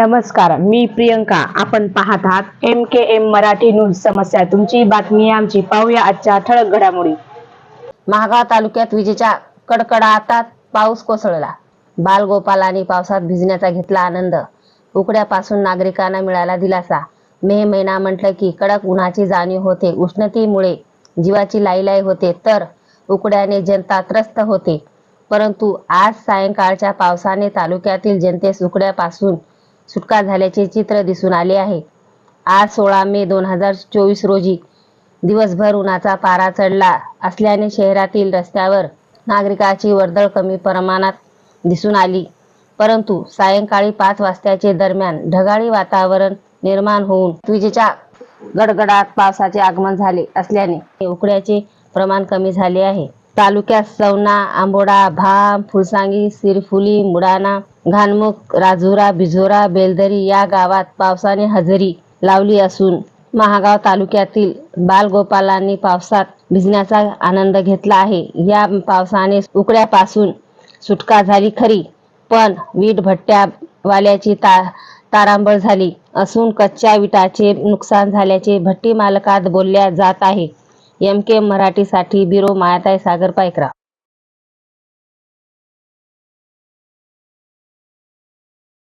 नमस्कार मी प्रियंका. आपण पाहत आहात M K M Marathi news समस्या. तुमची बातमी आमची. पाहूया आजच्या ठळक घडामोडी. महागाव तालुक्यात विजेच्या कडकडाटात पाऊस कोसळला. बालगोपालांनी आणि पावसात भिजण्याचा घेतला आनंद. उकड्यापासून नागरिकांना मिळाला दिलासा. मे महिना म्हटलं की कडक उन्हाची जाणीव होते. उष्णतेमुळे जीवाची लाईलाई होते. तर उकड्याने जनता त्रस्त होते. परंतु आज सायंकाळच्या पावसाने तालुक्यातील जनतेस उकड्यापासून सुटका झाल्याचे चित्र दिसून आले आहे. आज सोळा मे दोन हजार चोवीस रोजी दिवसभर उन्हाचा पारा चढला असल्याने शहरातील रस्त्यावर नागरिकाची वर्दळ कमी प्रमाणात दिसून आली. परंतु सायंकाळी पाच वाजताचे दरम्यान ढगाळी वातावरण निर्माण होऊन विजेच्या गडगडात पावसाचे आगमन झाले असल्याने उकड्याचे प्रमाण कमी झाले आहे. तालुक्यात सवना आंबोडा भाम फुलसांगी सिरफुली मुडाणा घाणमुख राजुरा बिझोरा बेलदरी या गावात पावसाने हजेरी लावली असून महागाव तालुक्यातील बालगोपालांनी पावसात भिजण्याचा आनंद घेतला आहे. या पावसाने उकड्यापासून सुटका झाली खरी पण वीट भट्ट्यावाल्याची ता तारांबळ झाली असून कच्च्या विटाचे नुकसान झाल्याचे भट्टी मालकात बोलल्या जात आहे. एम के मराठीसाठी बिरो मायाताई सागर पायकरा